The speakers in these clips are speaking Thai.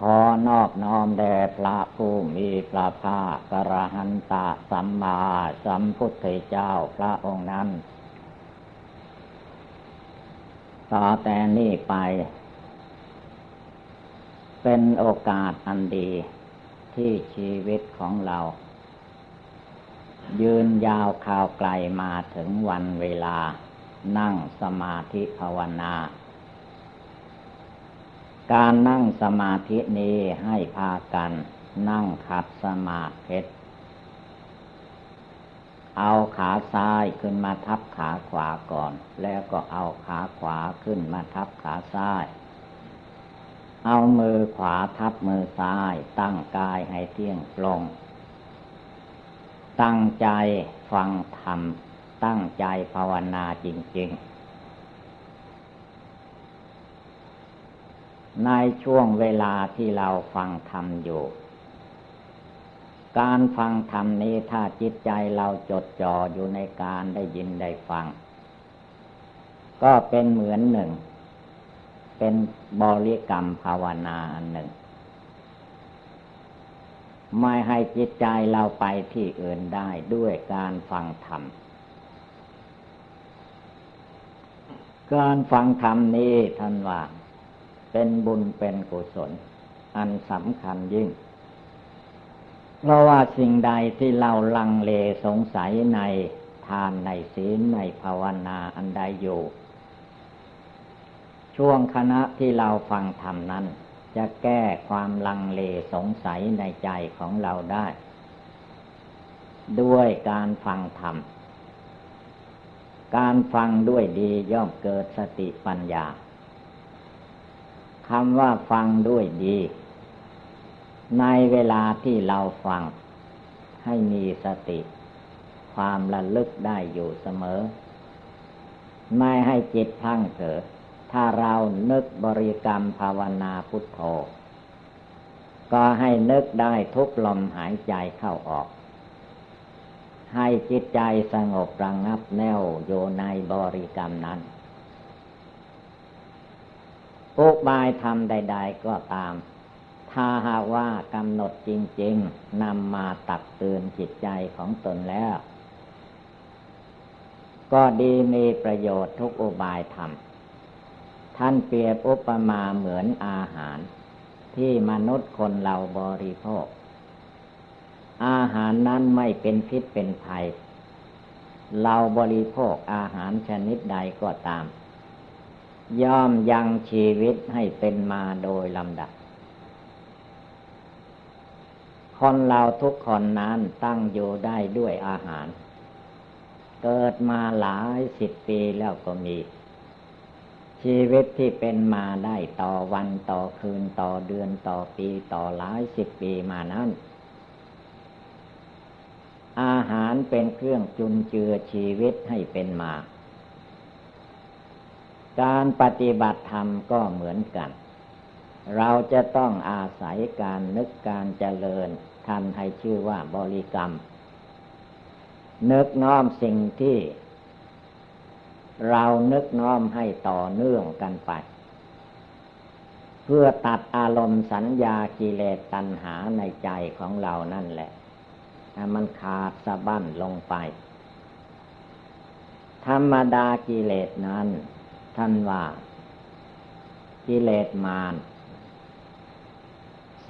ขอนอบน้อมแด่พระผู้มีพระภาคกระหันตะสัมมาสัมพุทธเจ้าพระองค์นั้นต่อแต่นี้ไป เป็นโอกาสอันดีที่ชีวิตของเรา ยืนยาวข่าวไกลมาถึงวันเวลา นั่งสมาธิภาวนา การนั่งสมาธินี้ให้พากันนั่งขัดสมาธิเอาขาซ้ายขึ้นมาทับขาขวาก่อน แล้วก็เอาขาขวาขึ้นมาทับขาซ้าย เอามือขวาทับมือซ้าย ตั้งกายให้เที่ยงตรง ตั้งใจฟังธรรม ตั้งใจภาวนาจริง ๆ ในช่วงเวลาที่เราฟังธรรมอยู่ การฟังธรรมนี้ถ้าจิตใจเราจดจ่ออยู่ในการได้ยินได้ฟัง ก็เป็นเหมือนหนึ่ง เป็นบริกรรมภาวนาอันหนึ่ง ไม่ให้จิตใจเราไปที่อื่นได้ด้วยการฟังธรรมการฟังธรรมนี้ท่านว่า เป็นบุญเป็นกุศล อันสำคัญยิ่ง เพราะว่าสิ่งใดที่เราลังเลสงสัยในทานในศีลในภาวนาอันใดอยู่ ช่วงคณะที่เราฟังธรรมนั้น จะแก้ความลังเลสงสัยในใจของเราได้ ด้วยการฟังธรรม การฟังด้วยดีย่อมเกิดสติปัญญา คำว่าฟังด้วยดี ในเวลาที่เราฟัง ให้มีสติ ความระลึกได้อยู่เสมอ ไม่ให้จิตพังเถอถ้าเรานึกบริกรรมภาวนาพุทโธ ก็ให้นึกได้ทุกลมหายใจเข้าออก ให้จิตใจสงบระงับแน่วโยในบริกรรมนั้น อุบายทำใด ๆ ก็ตาม ถ้าหากว่ากำหนดจริง ๆนำมาตักเตือนจิตใจของตนแล้ว ก็ดีมีประโยชน์ทุกอุบายธรรม ท่านเปรียบอุปมาเหมือนอาหาร ที่มนุษย์คนเราบริโภค อาหารนั้นไม่เป็นพิษเป็นภัย เราบริโภคอาหารชนิดใดก็ตาม ย่อมยังชีวิตให้เป็นมาโดยลำดับ คนเราทุกคนนั้นตั้งอยู่ได้ด้วยอาหาร เกิดมาหลายสิบปีแล้วก็มี ชีวิตที่เป็นมาได้ต่อวันต่อคืนต่อเดือนต่อปีต่อหลายสิบปีมานั้นอาหารเป็นเครื่องจุนเจือชีวิตให้เป็นมา การปฏิบัติธรรมก็เหมือนกัน เราจะต้องอาศัยการนึกการเจริญทำให้ชื่อว่าบริกรรม นึกน้อมสิ่งที่ เรานึกน้อมให้ต่อเนื่องกันไป เพื่อตัดอารมณ์สัญญากิเลสตัณหาในใจของเรานั่นแหละถ้มันขาดสะบั้นลงไป ธรรมดากิเลสนั้น ท่านว่า กิเลสมาร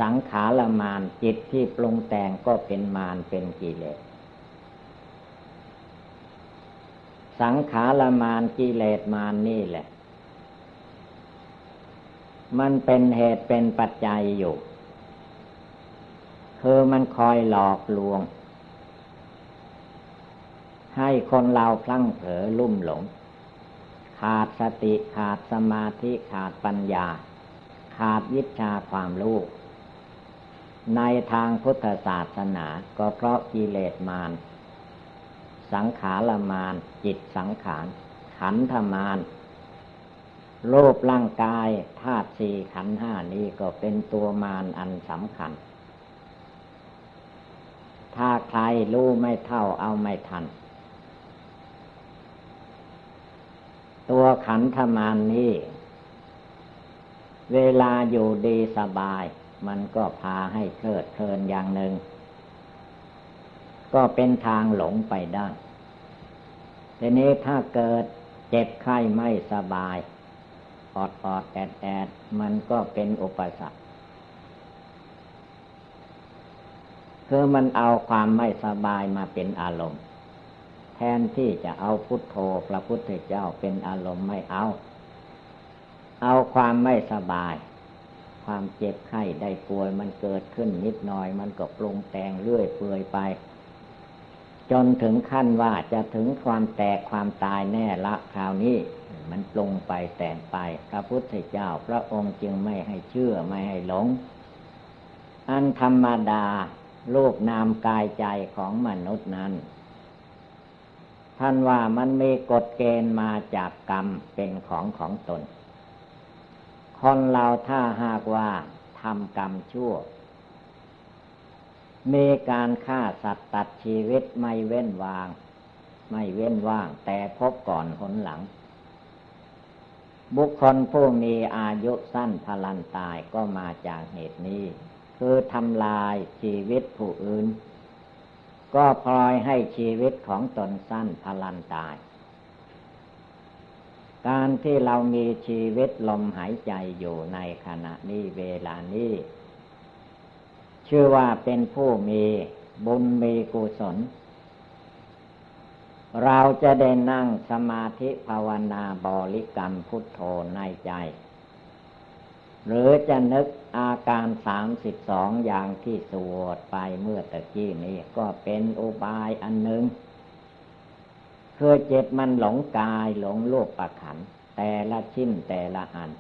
สังขารมารจิตที่ปรุงแต่งก็เป็นมารเป็นกิเลส สังขารมารกิเลสมารนี่แหละ มันเป็นเหตุเป็นปัจจัยอยู่ คือมันคอยหลอกลวง ให้คนเราพลั้งเผลอลุ่มหลง ขาดสติขาดสมาธิขาดปัญญา ขาดวิชาความรู้ในทางพุทธศาสนาก็เพราะกิเลสมาร สังขารมานจิตสังขาร ขันธมานรูปร่างกายธาตุสี่ขันห้านี้ก็เป็นตัวมารอันสำคัญ ถ้าใครรู้ไม่เท่าเอาไม่ทัน ตัวขันธมานนี้ เวลาอยู่ดีสบาย มันก็พาให้เคิดเพลินอย่างหนึ่ง ก็เป็นทางหลงไปได้ทีนี้ถ้าเกิดเจ็บไข้ไม่สบายอดอดแอดแอดมันก็เป็นอุปสรรคคือมันเอาความไม่สบายมาเป็นอารมณ์ แทนที่จะเอาพุทโธพระพุทธเจ้าเป็นอารมณ์ไม่เอา เอาความไม่สบาย ความเจ็บไข้ได้ป่วยมันเกิดขึ้นนิดหน่อย มันก็ปรุงแต่งเรื่อยเปื่อยไป จนถึงขั้นว่าจะถึงความแตกความตายแน่ละคราวนี้ มันปรุงไปแต่งไป พระพุทธเจ้าพระองค์จึงไม่ให้เชื่อไม่ให้หลง อันธรรมดารูปนามกายใจของมนุษย์นั้น ท่านว่ามันมีกฎเกณฑ์มาจากกรรมเป็นของของตน คนเราถ้าหากว่าทำกรรมชั่ว มีการฆ่าสัตว์ตัดชีวิตไม่เว้นวาง ไม่เว้นว่าง แต่พบก่อนหนหลัง บุคคลผู้มีอายุสั้นพลันตายก็มาจากเหตุนี้ คือทำลายชีวิตผู้อื่น ก็พลอยให้ชีวิตของตนสั้นพลันตาย การที่เรามีชีวิตลมหายใจอยู่ในขณะนี้เวลานี้ ชื่อว่าเป็นผู้มีบุญมีกุศล เราจะได้นั่งสมาธิภาวนาบริกรรมพุทโธในใจ หรือจะนึกอาการสามสิบสองอย่างที่สวดไปเมื่อตะกี้นี้ก็เป็นอุบายอันหนึ่งคือเจ็บมันหลงกายหลงโลกประขัน แต่ละชิ้นแต่ละอัน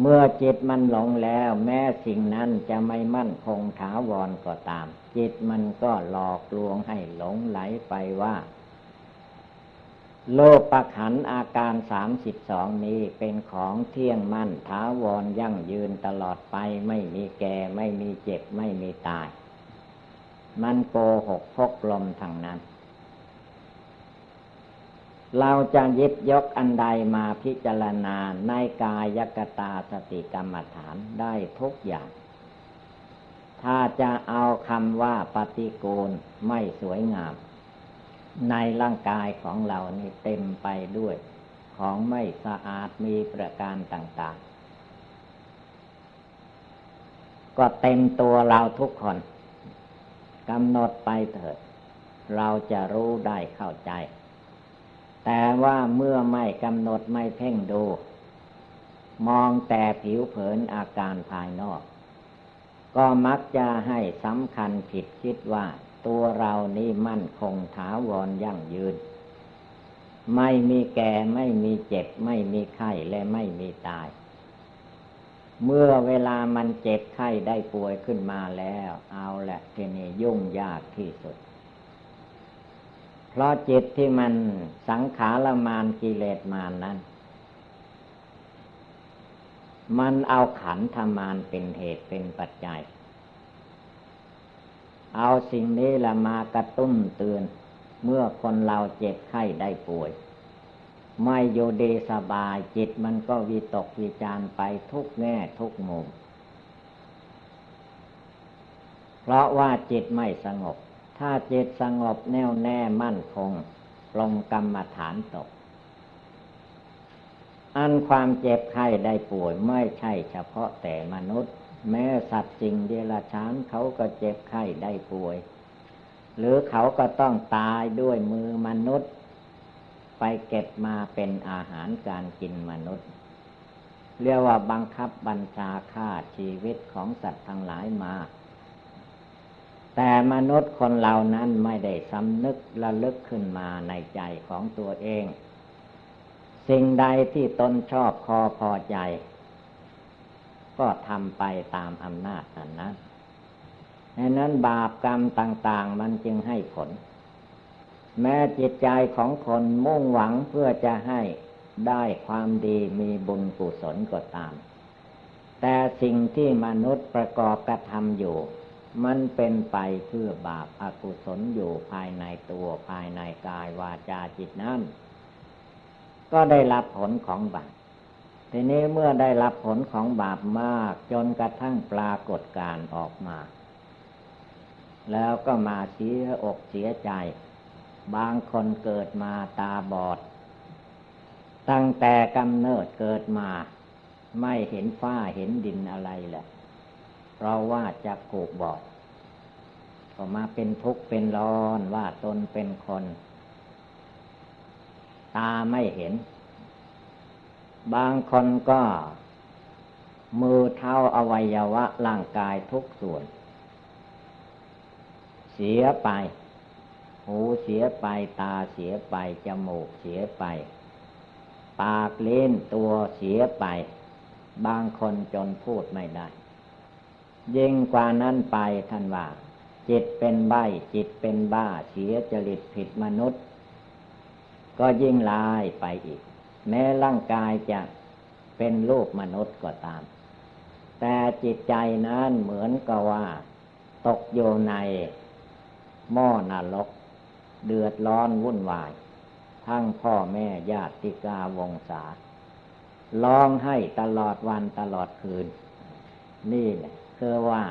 เมื่อจิตมันหลงแล้วแม้สิ่งนั้นจะไม่มั่นคงถาวรก็ตาม จิตมันก็หลอกลวงให้หลงไหลไปว่า โลประขันอาการสามสิบสองนี้เป็นของเที่ยงมั่นท้าวรยั่งยืนตลอดไปไม่มีแก่ไม่มีเจ็บไม่มีตาย มันโกหกพกลมทางนั้น เราจะยิบยกอันใดมาพิจารณาในกายกตาสติกรรมฐานได้ทุกอย่าง ถ้าจะเอาคำว่าปฏิกูลไม่สวยงาม ในร่างกายของเรานี่เต็มไปด้วย ของไม่สะอาดมีประการต่าง ๆ ก็เต็มตัวเราทุกคนกำหนดไปเถิด เราจะรู้ได้เข้าใจ แต่ว่าเมื่อไม่กำหนดไม่เพ่งดู มองแต่ผิวเผินอาการภายนอก ก็มักจะให้สำคัญผิดคิดว่า ตัวเรานี่มั่นคงถาวรยั่งยืน ไม่มีแก่ไม่มีเจ็บ ไม่มีไข้และไม่มีตาย เมื่อเวลามันเจ็บไข้ได้ป่วยขึ้นมาแล้ว เอาแหละทีนี้ยุ่งยากที่สุด เพราะจิตที่มันสังขารมานกิเลสมานนั้น มันเอาขันธมานเป็นเหตุเป็นปัจจัย เอาสิ่งนี้ละมากระตุ้นเตือน เมื่อคนเราเจ็บไข้ได้ป่วย ไม่โยเดสบายจิตมันก็วิตกวิจารไปทุกแง่ทุกมุม เพราะว่าจิตไม่สงบ ถ้าจิตสงบแน่วแน่มั่นคงลงกรรมฐานตก อันความเจ็บไข้ได้ป่วยไม่ใช่เฉพาะแต่มนุษย์ แม้สัตว์จริงเดรัจฉานเขาก็เจ็บไข้ได้ป่วย หรือเขาก็ต้องตายด้วยมือมนุษย์ ไปเก็บมาเป็นอาหารการกินมนุษย์ เรียกว่าบังคับบัญชาฆ่าชีวิตของสัตว์ทั้งหลายมา แต่มนุษย์คนเหล่านั้นไม่ได้สำนึกระลึกขึ้นมาในใจของตัวเอง สิ่งใดที่ตนชอบคอพอใจ ก็ทำไปตามอำนาจนั้นนะดังนั้นบาปกรรมต่าง ๆ มันจึงให้ผล แม้จิตใจของคนมุ่งหวังเพื่อจะให้ได้ความดีมีบุญกุศลก็ตาม แต่สิ่งที่มนุษย์ประกอบกระทำอยู่ มันเป็นไปเพื่อบาปอากุศลอยู่ภายในตัวภายในกายวาจาจิตนั้นก็ได้รับผลของบาป ทีนี้เมื่อได้รับผลของบาปมากจนกระทั่งปรากฏการออกมา แล้วก็มาเสียอกเสียใจ บางคนเกิดมาตาบอด ตั้งแต่กำเนิดเกิดมา ไม่เห็นฟ้าเห็นดินอะไรแหละเพราะว่าจะกูกบอดก็มาเป็นทุกข์เป็นร้อนว่าตนเป็นคน ตาไม่เห็น บางคนก็ มือเท้าอวัยวะร่างกายทุกส่วน เสียไป หูเสียไปตาเสียไป จมูกเสียไป ปากเล่นตัวเสียไป บางคนจนพูดไม่ได้ยิ่งกว่านั้นไปท่านว่า จิตเป็นใบจิตเป็นบ้าเสียจริตผิดมนุษย์ ก็ยิ่งลายไปอีก แม้ร่างกายจะเป็นรูปมนุษย์ก็ตาม แต่จิตใจนั้นเหมือนกับว่า ตกอยู่ในหม้อนรก เดือดร้อนวุ่นวาย ทั้งพ่อแม่ญาติกาวงศาร้องให้ตลอดวันตลอดคืน นี่แหละคือว่า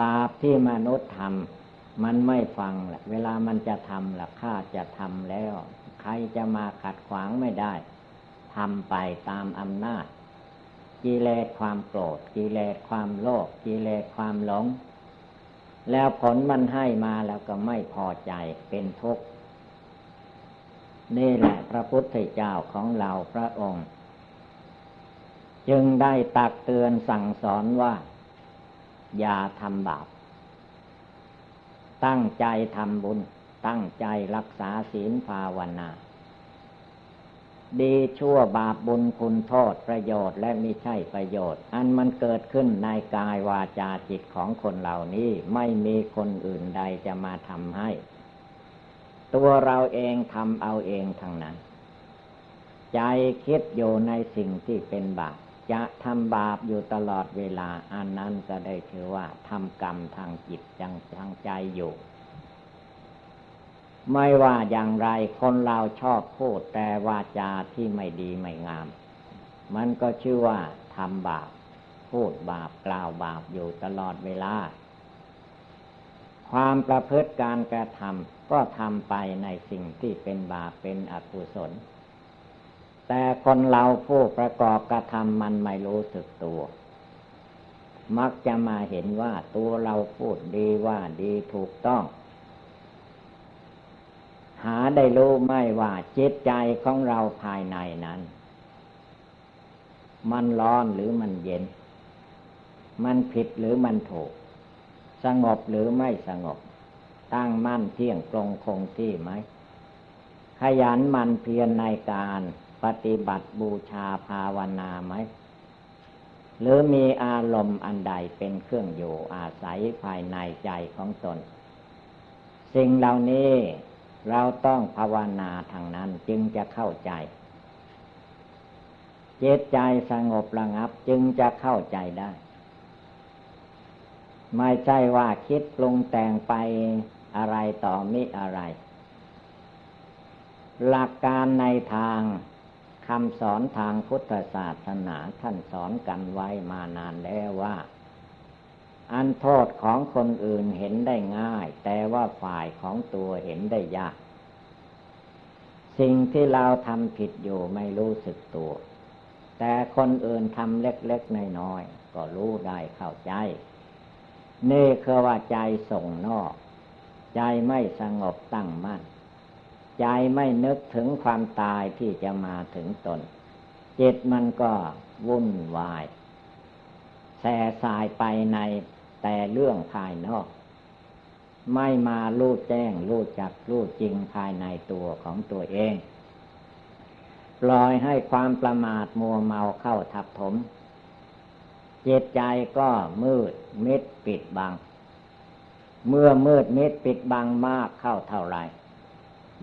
บาปที่มนุษย์ทำมันไม่ฟังแหละ เวลามันจะทำล่ะข้าจะทำแล้ว รจะมาขัดขวางไม่ได้ทำไปตามอำนาจ กิเลสความโกรธกิเลสความโลภกิเลสความหลง แล้วผลมันให้มาแล้วก็ไม่พอใจเป็นทุกข์นี่แหละพระพุทธเจ้าของเราพระองค์ จึงได้ตักเตือนสั่งสอนว่า อย่าทำบาปตั้งใจทำบุญ ตั้งใจรักษาศีลภาวนา ดีชั่วบาปบุญคุณโทษประโยชน์และไม่ใช่ประโยชน์ อันมันเกิดขึ้นในกายวาจาจิตของคนเหล่านี้ไม่มีคนอื่นใดจะมาทำให้ ตัวเราเองทำเอาเองทางนั้น ใจคิดอยู่ในสิ่งที่เป็นบาปจะทำบาปอยู่ตลอดเวลาอันนั้นก็ได้ถือว่าทำกรรมทางจิตจังทางใจอยู่ ไม่ว่าอย่างไรคนเราชอบพูดแต่วาจาที่ไม่ดีไม่งาม มันก็ชื่อว่าทำบาป พูดบาปกล่าวบาปอยู่ตลอดเวลา ความประพฤติการกระทำก็ทำไปในสิ่งที่เป็นบาปเป็นอกุศล แต่คนเราผู้ประกอบกระทำมันไม่รู้สึกตัว มักจะมาเห็นว่าตัวเราพูดดีว่าดีถูกต้อง หาได้รู้ไม่ว่าจิตใจของเราภายในนั้น มันร้อนหรือมันเย็น มันผิดหรือมันถูก สงบหรือไม่สงบ ตั้งมั่นเที่ยงตรงคงที่ไหม ขยันมันเพียรในการปฏิบัติบูชาภาวนาไหม หรือมีอารมณ์อันใดเป็นเครื่องอยู่อาศัยภายในใจของตน สิ่งเหล่านี้ เราต้องภาวนาทางนั้นจึงจะเข้าใจเจตใจสงบระงับจึงจะเข้าใจได้ ไม่ใช่ว่าคิดปรุงแต่งไปอะไรต่อมิอะไร หลักการในทางคำสอนทางพุทธศาสนาท่านสอนกันไว้มานานแล้วว่า อันโทษของคนอื่นเห็นได้ง่าย แต่ว่าฝ่ายของตัวเห็นได้ยาก สิ่งที่เราทำผิดอยู่ไม่รู้สึกตัว แต่คนอื่นทำเล็กๆน้อยๆก็รู้ได้เข้าใจ นี่คือว่าใจส่งนอก ใจไม่สงบตั้งมั่น ใจไม่นึกถึงความตายที่จะมาถึงตน จิตมันก็วุ่นวายแส่สายไปใน แต่เรื่องภายนอก ไม่มารู้แจ้งรู้จักรู้จริงภายในตัวของตัวเองปล่อยให้ความประมาทมัวเมาเข้าทับถม เจิตใจก็มืดมิดปิดบัง เมื่อมืดมิดปิดบังมากเข้าเท่าไร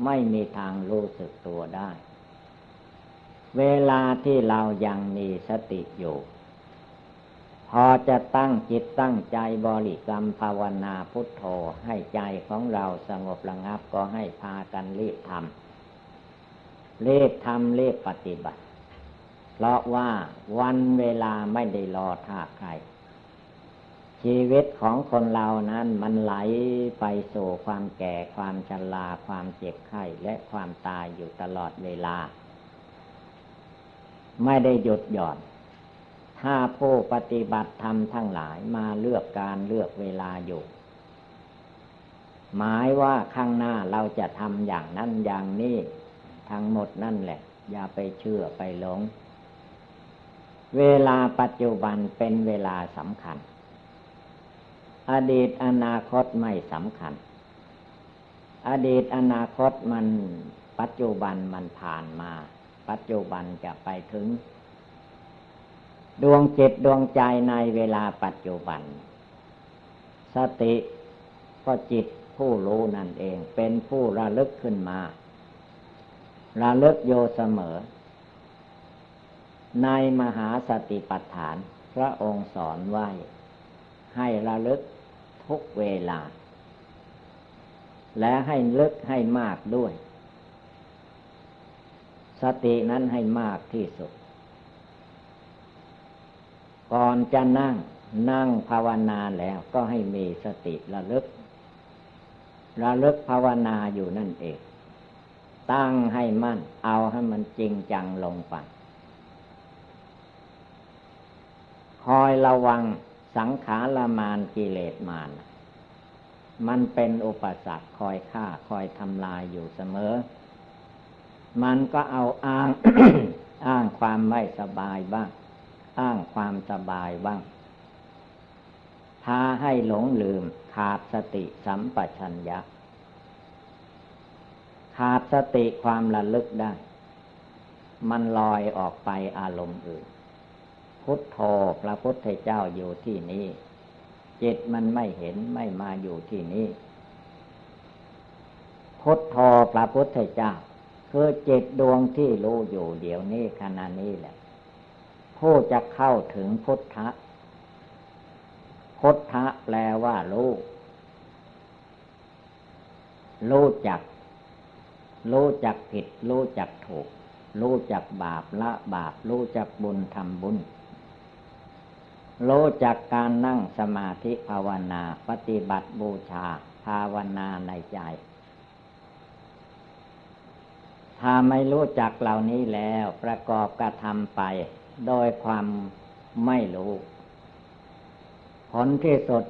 ไม่มีทางรู้สึกตัวได้ เวลาที่เรายังมีสติอยู่ พอจะตั้งจิตตั้งใจบริกรรมภาวนาพุทโธให้ใจของเราสงบระงับก็ให้พากันรีบทำรีบทำรีบปฏิบัติ เพราะว่าวันเวลาไม่ได้รอท่าใคร ชีวิตของคนเรานั้นมันไหลไปสู่ความแก่ความชราความเจ็บไข้และความตายอยู่ตลอดเวลา ไม่ได้หยุดหย่อน ถ้าผู้ปฏิบัติธรรมทั้งหลายมาเลือกการเลือกเวลาอยู่ หมายว่าข้างหน้าเราจะทำอย่างนั้นอย่างนี้ทั้งหมดนั่นแหละ อย่าไปเชื่อไปหลง เวลาปัจจุบันเป็นเวลาสำคัญ อดีตอนาคตไม่สำคัญ อดีตอนาคตมันปัจจุบันมันผ่านมา ปัจจุบันจะไปถึง ดวงจิตดวงใจในเวลาปัจจุบัน สติก็จิตผู้รู้นั่นเองเป็นผู้ระลึกขึ้นมา ระลึกโยเสมอ ในมหาสติปัฏฐาน พระองค์สอนไว้ ให้ระลึกทุกเวลา และให้ลึกให้มากด้วย สตินั้นให้มากที่สุด ก่อนจะนั่งนั่งภาวนาแล้วก็ให้มีสติระลึก ระลึกภาวนาอยู่นั่นเอง ตั้งให้มั่น เอาให้มันจริงจังลงไป คอยระวังสังขารมานกิเลสมาน มันเป็นอุปสรรคคอยฆ่าคอยทำลายอยู่เสมอ มันก็เอาอ้างอ้างความไม่สบายบ้าง อ้างความสบายบ้างพาให้หลงลืมขาดสติสัมปชัญญะ ขาดสติความระลึกได้ มันลอยออกไปอารมณ์อื่น พุทโธพระพุทธเจ้าอยู่ที่นี้จิตมันไม่เห็นไม่มาอยู่ที่นี้พุทโธพระพุทธเจ้าคือจิตดวงที่รู้อยู่เดี๋ยวนี้ขณะนี้แหละ ผู้จะเข้าถึงพุทธะ พุทธะแปลว่ารู้รู้จัก รู้จักผิด รู้จักถูก รู้จักบาปละบาป รู้จักบุญทำบุญ รู้จักการนั่งสมาธิภาวนาปฏิบัติบูชา ภาวนาในใจ ถ้าไม่รู้จักเหล่านี้แล้วประกอบกระทำไป โดยความไม่รู้ ผลที่สุด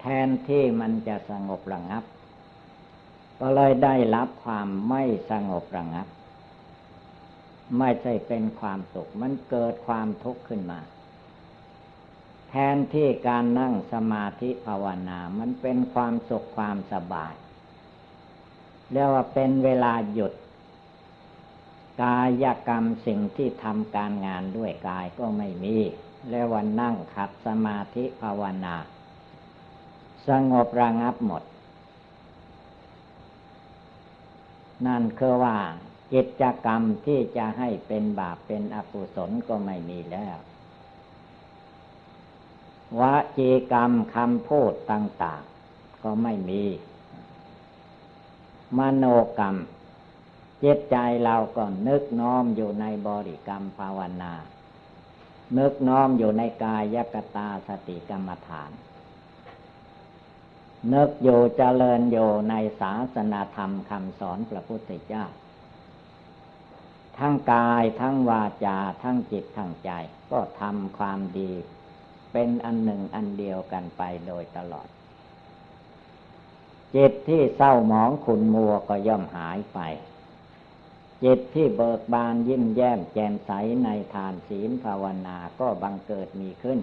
แทนที่มันจะสงบระงับ ก็เลยได้รับความไม่สงบระงับ ไม่ใช่เป็นความสุข มันเกิดความทุกข์ขึ้นมา แทนที่การนั่งสมาธิภาวนา มันเป็นความสุขความสบายเรียกว่าเป็นเวลาหยุด กายกรรมสิ่งที่ทำการงานด้วยกายก็ไม่มีเรียกว่านั่งขัดสมาธิภาวนา สงบระงับหมด นั่นคือว่ากิจกรรมที่จะให้เป็นบาปเป็นอกุศลก็ไม่มีแล้ววจีกรรมคำพูดต่าง ๆ ก็ไม่มี มโนกรรม จิตใจเราก็นึกน้อมอยู่ในบริกรรมภาวนา นึกน้อมอยู่ในกายกตาสติกรรมฐาน นึกอยู่เจริญอยู่ในศาสนาธรรมคำสอนพระพุทธเจ้า ทั้งกายทั้งวาจาทั้งจิตทั้งใจ ก็ทำความดี เป็นอันหนึ่งอันเดียวกันไปโดยตลอดจิตที่เศร้าหมองขุนมัวก็ย่อมหายไป จิตที่เบิกบานยิ้มแย้มแจ่มใสในทานศีลภาวนาก็บังเกิดมีขึ้น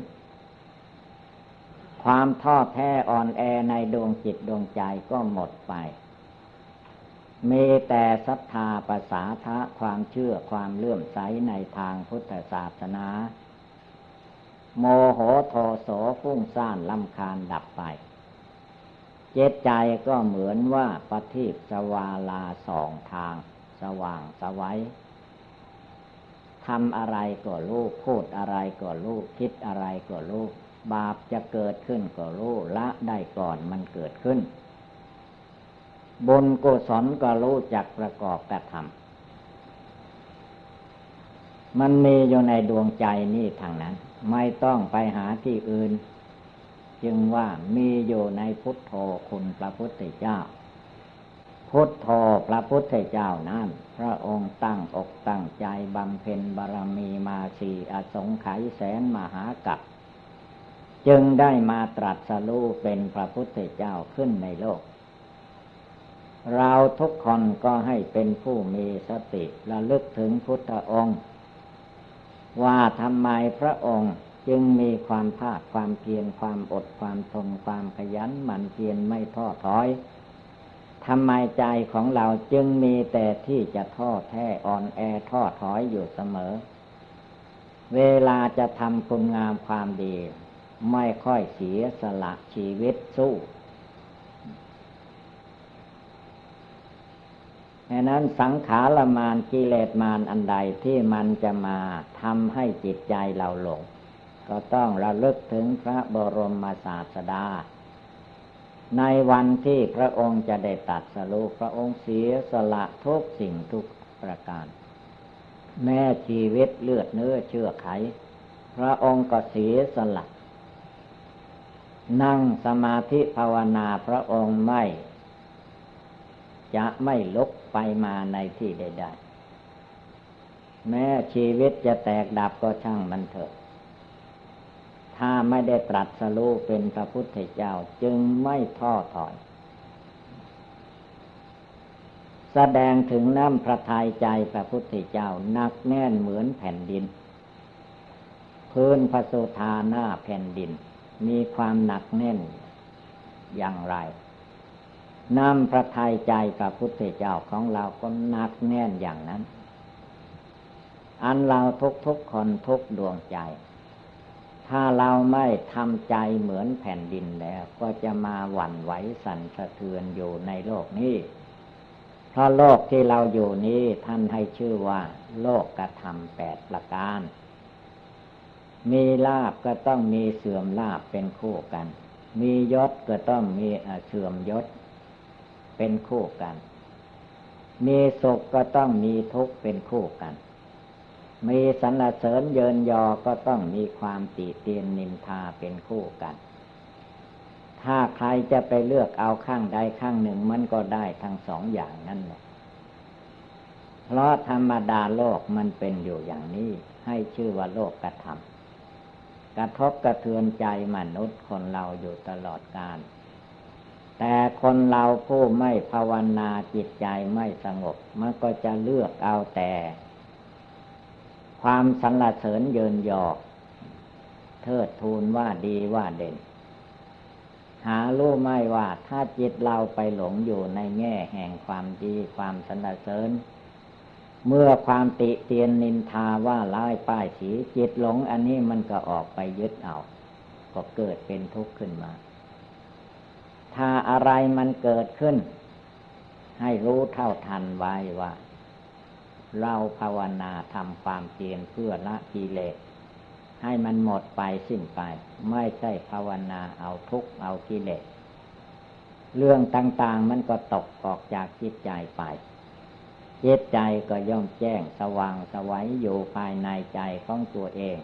ความท้อแท้อ่อนแอในดวงจิตดวงใจก็หมดไป มีแต่ศรัทธาภาษาทะความเชื่อความเลื่อมใสในทางพุทธศาสนา โมโหโทโสฟุ้งซ่านลำคาญดับไป เจตใจก็เหมือนว่าปฏิบสวาลาสองทาง สว่างสวัยทำอะไรก็รู้พูดอะไรก็รู้คิดอะไรก็รู้บาปจะเกิดขึ้นก็รู้ละได้ก่อนมันเกิดขึ้นบุญกุศลก็รู้จักประกอบกระทำมันมีอยู่ในดวงใจนี่ทางนั้น ไม่ต้องไปหาที่อื่น จึงว่ามีอยู่ในพุทโธคุณพระพุทธเจ้า พุทโธพระพุทธเจ้านั้น พระองค์ตั้งอกตั้งใจบำเพ็ญบารมีมาสีอสงไขยแสนมหากัปจึงได้มาตรัสรู้เป็นพระพุทธเจ้าขึ้นในโลก เราทุกคนก็ให้เป็นผู้มีสติระลึกถึงพุทธองค์ ว่าทำไมพระองค์จึงมีความภาคความเพียรความอดความทนความขยันหมั่นเพียรไม่ท้อถอย ทำไมใจของเราจึงมีแต่ที่จะท้อแท้อ่อนแอท้อถอยอยู่เสมอ เวลาจะทำคุณงามความดี ไม่ค่อยเสียสละชีวิตสู้ฉะนั้นสังขารมานกิเลสมานอันใดที่มันจะมาทำให้จิตใจเราหลง ก็ต้องระลึกถึงพระบรมศาสดา ในวันที่พระองค์จะได้ตัดสรุพระองค์เสียสละทุกสิ่งทุกประการ แม้ชีวิตเลือดเนื้อเชื่อไข พระองค์ก็เสียสละนั่งสมาธิภาวนาพระองค์ไม่ จะไม่ลุกไปมาในที่ใดๆแม้ชีวิตจะแตกดับก็ช่างมันเถอะ ถ้าไม่ได้ตรัสรู้เป็นพระพุทธเจ้าจึงไม่ท้อถอย แสดงถึงน้ำพระทัยใจพระพุทธเจ้านักแน่นเหมือนแผ่นดิน พื้นพระสุธาหน้าแผ่นดิน มีความหนักแน่นอย่างไรน้ำพระทัยใจพระพุทธเจ้าของเราก็หนักแน่นอย่างนั้น อันเราทุกทุกคนทุกดวงใจ ถ้าเราไม่ทำใจเหมือนแผ่นดินแล้ว ก็จะมาหวั่นไหวสั่นสะเทือนอยู่ในโลกนี้ เพราะโลกที่เราอยู่นี้ท่านให้ชื่อว่า โลกกระทำแปดประการ มีลาบก็ต้องมีเสื่อมลาบเป็นคู่กัน มียศก็ต้องมีเสื่อมยศ เป็นคู่กัน มีสุขก็ต้องมีทุกข์เป็นคู่กัน มีสรรเสริญเยินยอก็ต้องมีความติเตียนนินทาเป็นคู่กัน ถ้าใครจะไปเลือกเอาข้างใดข้างหนึ่งมันก็ได้ทั้งสองอย่างนั่นแหละ เพราะธรรมดาโลกมันเป็นอยู่อย่างนี้ ให้ชื่อว่าโลกกระทำกระทบกระเทือนใจมนุษย์คนเราอยู่ตลอดกาลแต่คนเราผู้ไม่ภาวนาจิตใจไม่สงบ มันก็จะเลือกเอาแต่ ความสรรเสริญเยินยอ เทิดทูนว่าดีว่าเด่น หารู้ไม่ว่าถ้าจิตเราไปหลงอยู่ในแง่แห่งความดีความสรรเสริญ เมื่อความติเตียนนินทาว่าร้ายป้ายสีจิตหลงอันนี้มันก็ออกไปยึดเอาก็เกิดเป็นทุกข์ขึ้นมา ถ้าอะไรมันเกิดขึ้น ให้รู้เท่าทันไว้ว่า เราภาวนาทำความเพียรเพื่อละกิเลสให้มันหมดไปสิ้นไป ไม่ใช่ภาวนาเอาทุกข์เอากิเลสเรื่องต่าง ๆ มันก็ตกออกจากจิตใจไปจิตใจก็ย่อมแจ้งสว่างสวัยอยู่ภายในใจของตัวเอง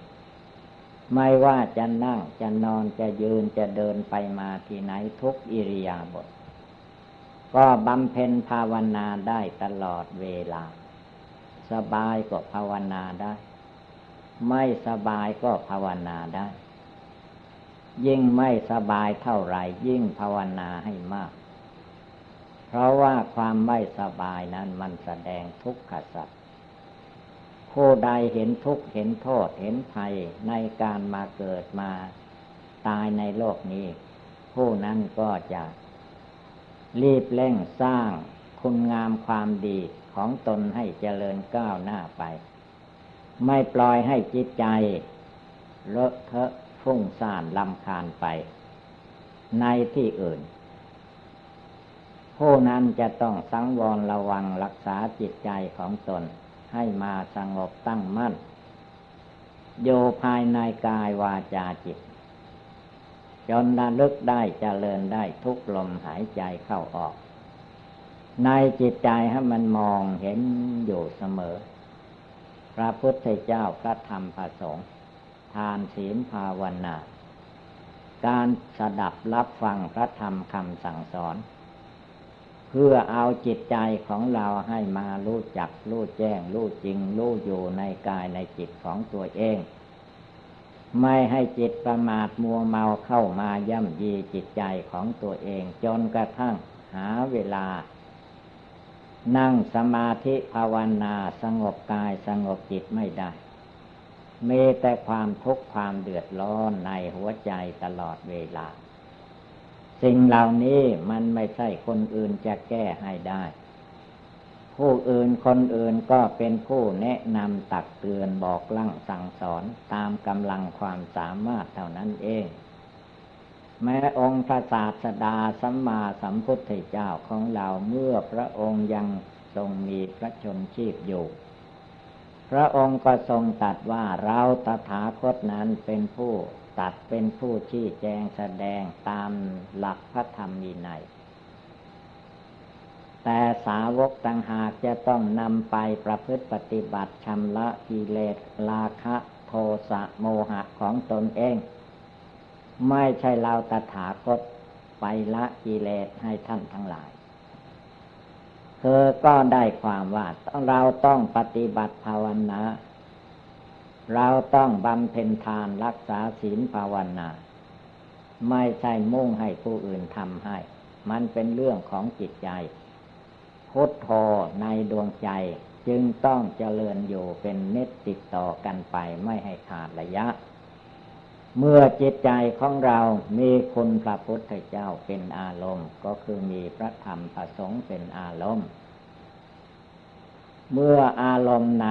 ไม่ว่าจะนั่งจะนอนจะยืนจะเดินไปมาที่ไหนทุกอิริยาบถก็บำเพ็ญภาวนาได้ตลอดเวลา สบายก็ภาวนาได้ ไม่สบายก็ภาวนาได้ ยิ่งไม่สบายเท่าไหร่ยิ่งภาวนาให้มาก เพราะว่าความไม่สบายนั้นมันแสดงทุกขสัตผู้ใดเห็นทุกข์เห็นโทษเห็นภัยในการมาเกิดมาตายในโลกนี้ ผู้นั้นก็จะรีบเร่งสร้างคุณงามความดี ของตนให้เจริญก้าวหน้าไป ไม่ปล่อยให้จิตใจเลอะเทอะฟุ้งซ่านลำคาญไป ในที่อื่น ผู้นั้นจะต้องสังวรระวังรักษาจิตใจของตนให้มาสงบตั้งมั่นโยภายในกายวาจาจิต จนระลึกได้เจริญได้ทุกลมหายใจเข้าออก ในจิตใจให้มันมองเห็นอยู่เสมอ พระพุทธเจ้าพระธรรมพระสงฆ์ทานศีลภาวนา การสดับรับฟังพระธรรมคำสั่งสอน เพื่อเอาจิตใจของเราให้มารู้จักรู้แจ้งรู้จริงรู้อยู่ในกายในจิตของตัวเอง ไม่ให้จิตประมาทมัวเมาเข้ามาย่ำยีจิตใจของตัวเอง จนกระทั่งหาเวลา นั่งสมาธิภาวนาสงบกายสงบจิตไม่ได้ มีแต่ความทุกข์ความเดือดร้อนในหัวใจตลอดเวลา สิ่งเหล่านี้มันไม่ใช่คนอื่นจะแก้ให้ได้ ผู้อื่นคนอื่นก็เป็นผู้แนะนำตักเตือนบอกลั่งสั่งสอนตามกำลังความสามารถเท่านั้นเอง แม้องค์พระศาสดาสัมมาสัมพุทธเจ้าของเราเมื่อพระองค์ยังทรงมีพระชนชีพอยู่ พระองค์ก็ทรงตัดว่าเราตถาคตนั้นเป็นผู้ตัดเป็นผู้ชี้แจงแสดงตามหลักพระธรรมวินัยแต่สาวกต่างหากจะต้องนำไปประพฤติปฏิบัติชำระกิเลสราคะ โทสะโมหะของตนเอง ไม่ใช่เราตถาคตไปละกิเลสให้ท่านทั้งหลาย เธอก็ได้ความว่าเราต้องปฏิบัติภาวนา เราต้องบำเพ็ญทานรักษาศีลภาวนา ไม่ใช่มุ่งให้ผู้อื่นทำให้ มันเป็นเรื่องของจิตใจ พุทโธในดวงใจจึงต้องเจริญอยู่เป็นเน็ตติดต่อกันไปไม่ให้ขาดระยะ เมื่อจิตใจของเรามีคุณพระพุทธเจ้าเป็นอารมณ์ ก็คือมีพระธรรมพระสงฆ์เป็นอารมณ์ เมื่ออารมณ์ใน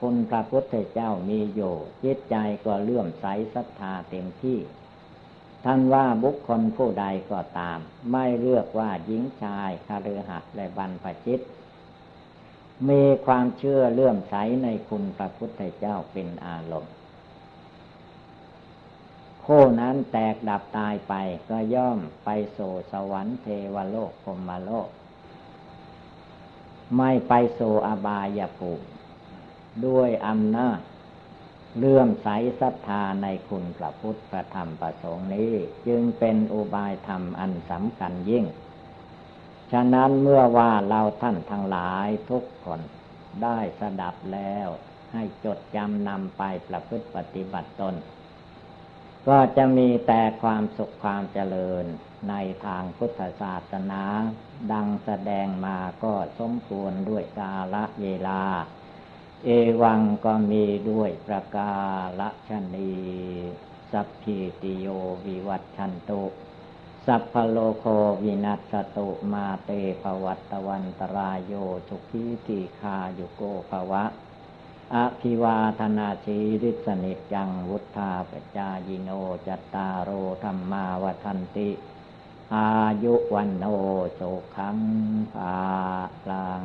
คุณพระพุทธเจ้ามีอยู่ จิตใจก็เลื่อมใสศรัทธาเต็มที่ท่านว่าบุคคลผู้ใดก็ตาม ไม่เลือกว่าหญิงชายคาเรือหักและบรรพจิต มีความเชื่อเลื่อมใสในคุณพระพุทธเจ้าเป็นอารมณ์ ผู้นั้นแตกดับตายไปก็ย่อมไปโสสวรรค์เทวโลกพมโลก ไม่ไปโสอบายภูมิด้วยอำนาจเลื่อมใสศรัทธาในคุณพระพุทธพระธรรมประสงค์นี้ จึงเป็นอุบายธรรมอันสำคัญยิ่ง ฉะนั้นเมื่อว่าเราท่านทั้งหลายทุกคนได้สดับแล้ว ให้จดจำนำไปประพฤติปฏิบัติตน ก็จะมีแต่ความสุขความเจริญในทางพุทธศาสนา ดังแสดงมาก็สมควรด้วยกาละเวลา เอวังก็มีด้วยประกาศชนีสัพพิติโยวิวัตชันตุสัพพโลโควินัสตุมาเตภวัตวันตรายโยทุกิติคาโยโกภวะ อภิวาธนาชีริสนิจังวุธาปจายิโนจัตตารโอธรรมาวทันติ อายุวันโนโสขังภาลัง